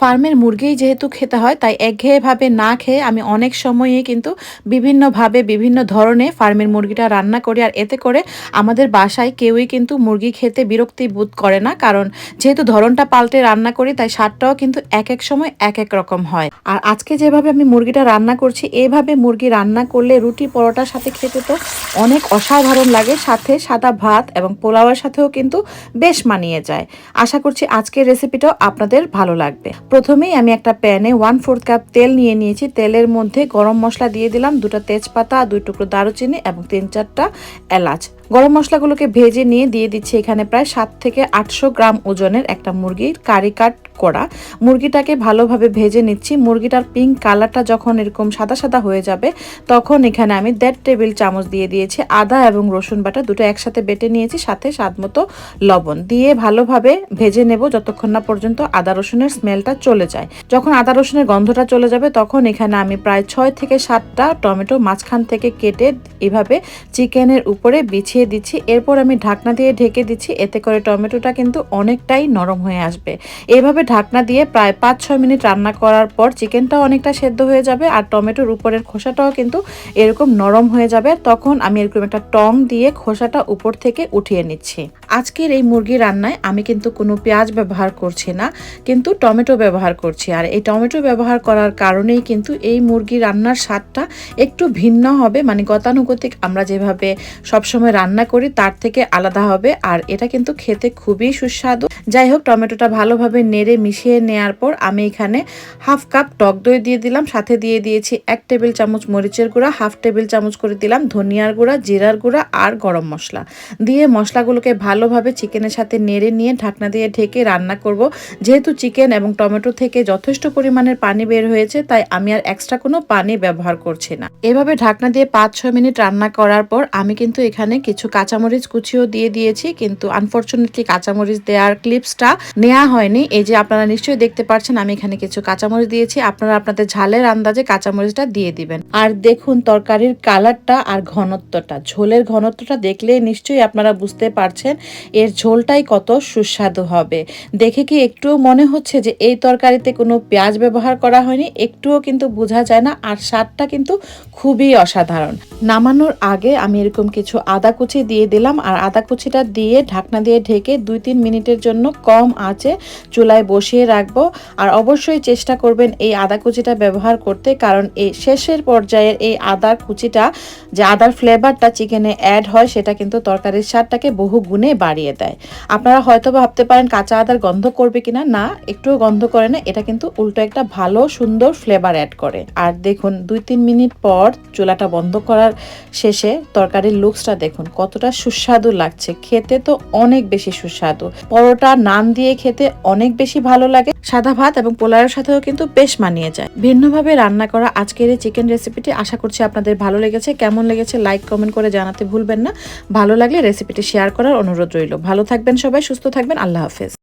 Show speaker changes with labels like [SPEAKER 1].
[SPEAKER 1] ফার্মের মুরগিই যেহেতু খেতে হয়, তাই একঘেয়েভাবে না খেয়ে আমি অনেক সময়ই কিন্তু বিভিন্নভাবে, বিভিন্ন ধরনে ফার্মের মুরগিটা রান্না করি। আর এতে করে আমাদের বাসায় কেউই কিন্তু মুরগি খেতে বিরক্তি বোধ করে না, কারণ যেহেতু ধরনটা পাল্টে রান্না করি, তাই স্বাদটাও কিন্তু এক এক সময় এক এক রকম হয়। আর আজকে যেভাবে আমি মুরগিটা রান্না করছি, এভাবে মুরগি রান্না করলে রুটি পরোটার সাথে খেতে তো অনেক অসাধারণ লাগে, সাথে সাদা ভাত এবং পোলাওয়ের সাথেও কিন্তু বেশ মানিয়ে যায়। আশা করছি আজকের রেসিপিটাও আপনাদের ভালো লাগবে। প্রথমেই আমি একটা প্যানে ওয়ান ফোর্থ কাপ তেল নিয়ে নিয়েছি। তেলের মধ্যে গরম মশলা দিয়ে দিলাম, দুটো তেজপাতা, দুই টুকরো দারুচিনি এবং তিন চারটা এলাচ। গরম মশলাগুলোকে ভেজে নিয়ে দিয়ে দিচ্ছি এখানে প্রায় সাত থেকে আটশো গ্রাম ওজনের একটা মুরগির কারি কাট করা। মুরগিটাকে ভালোভাবে ভেজে নিচ্ছি। মুরগিটার পিঙ্ক কালারটা যখন এরকম সাদা সাদা হয়ে যাবে, তখন এখানে আমি দেড় টেবিল চামচ দিয়ে দিয়েছি আদা এবং রসুন বাটা, দুটো একসাথে বেটে নিয়েছি, সাথে স্বাদ মতো লবণ। দিয়ে ভালোভাবে ভেজে নেব যতক্ষণ না পর্যন্ত আদা রসুনের স্মেলটা চলে যায়। যখন আদা রসুনের গন্ধটা চলে যাবে, তখন এখানে আমি প্রায় ছয় থেকে সাতটা টমেটো মাঝখান থেকে কেটে এভাবে চিকেনের উপরে বিছিয়ে দিচ্ছি। এরপর আমি ঢাকনা দিয়ে ঢেকে দিচ্ছি। এতে করে টমেটোটা কিন্তু অনেকটাই নরম হয়ে আসবে। এভাবে ঢাকনা দিয়ে প্রায় পাঁচ ছয় মিনিট রান্না করার পর চিকেনটাও অনেকটা সেদ্ধ হয়ে যাবে আর টমেটোর উপরের খোসাটাও কিন্তু এরকম নরম হয়ে যাবে। তখন আমি এরকম একটা টং দিয়ে খোসাটা উপর থেকে উঠিয়ে নিচ্ছি। আজকের এই মুরগি রান্নায় আমি কিন্তু কোনো পেঁয়াজ ব্যবহার করছি না, কিন্তু টমেটো ব্যবহার করছি। আর এই টমেটো ব্যবহার করার কারণেই কিন্তু এই মুরগি রান্নার স্বাদটা একটু ভিন্ন হবে। মানে গতানুগতিক আমরা যেভাবে সবসময় রান্না করি, তার থেকে আলাদা হবে। আর এটা কিন্তু খেতে খুবই সুস্বাদু। যাই হোক, টমেটোটা ভালোভাবে নেড়ে মিশিয়ে নেওয়ার পর আমি এখানে হাফ কাপ টক দই দিয়ে দিলাম। সাথে দিয়ে দিয়েছি এক টেবিল চামচ মরিচের গুঁড়া, হাফ টেবিল চামচ করে দিলাম ধনিয়ার গুঁড়া, জিরার গুঁড়া আর গরম মশলা। দিয়ে মশলাগুলোকে ভালোভাবে চিকেনের সাথে নেড়ে নিয়ে ঢাকনা দিয়ে ঢেকে রান্না করব। যেহেতু চিকেন এবং টমেটো থেকে যথেষ্ট পরিমাণের পানি বের হয়েছে, তাই আমি আর এক্সট্রা কোনো পানি ব্যবহার করছি না। এভাবে ঢাকনা দিয়ে পাঁচ ছয় মিনিট রান্না করার পর আমি কিন্তু এখানে কিছু কাঁচামরিচ কুচিও দিয়ে দিয়েছি, কিন্তু আনফর্চুনেটলি কাঁচামরিচ দেওয়ার ক্লিপসটা নেওয়া হয়নি। এই যে আপনারা নিশ্চয়ই দেখতে পাচ্ছেন আমি এখানে কিছু কাঁচামরিচ দিয়েছি। আপনারা আপনাদের ঝালের আন্দাজে কাঁচামরিচটা দিয়ে দিবেন। আর দেখুন, তরকারির কালারটা আর ঘনত্বটা, ঝোলের ঘনত্বটা দেখলে নিশ্চয়ই আপনারা বুঝতে পারছেন এর ঝোলটাই কত সুস্বাদু হবে। দেখে কি একটুও মনে হচ্ছে যে এই তরকারিতে কোনো পেঁয়াজ ব্যবহার করা হয়নি? একটুও কিন্তু বোঝা যায় না, আর স্বাদটা কিন্তু খুবই অসাধারণ। নামানোর আগে আমি এরকম কিছু আদা কুচি দিয়ে দিলাম আর আদা কুচিটা দিয়ে ঢাকনা দিয়ে ঢেকে দুই তিন মিনিটের জন্য কম আঁচে চুলায় বসিয়ে রাখব। আর অবশ্যই চেষ্টা করবেন এই আদা কুচিটা ব্যবহার করতে, কারণ এই শেষের পর্যায়ের এই আদার কুচিটা, যে আদার ফ্লেভারটা চিকেনে অ্যাড হয়, সেটা কিন্তু তরকারির স্বাদটাকে বহু গুণে বাড়িয়ে দেয়। আপনারা হয়তো ভাবতে পারেন কাঁচা আদার গন্ধ করবে কিনা। না, একটুও গন্ধ করে না, এটা কিন্তু উল্টো একটা ভালো, সুন্দর ফ্লেভার অ্যাড করে। আর দেখুন, দুই তিন মিনিট পর চুলাটা বন্ধ করার শেষে তরকারির লুকসটা দেখুন কতটা সুস্বাদু লাগছে। খেতে তো অনেক বেশি সুস্বাদু। পরোটা নান দিয়ে খেতে অনেক বেশি ভালো লাগে। সাদা ভাত এবং পোলাওয়ের সাথেও কিন্তু বেশ মানিয়ে যায়। ভিন্নভাবে রান্না করা আজকের এই চিকেন রেসিপিটি আশা করছি আপনাদের ভালো লেগেছে। কেমন লেগেছে লাইক, কমেন্ট করে জানাতে ভুলবেন না। ভালো লাগলে রেসিপিটি শেয়ার করার অনুরোধ রইল। ভালো থাকবেন সবাই, সুস্থ থাকবেন। আল্লাহ হাফেজ।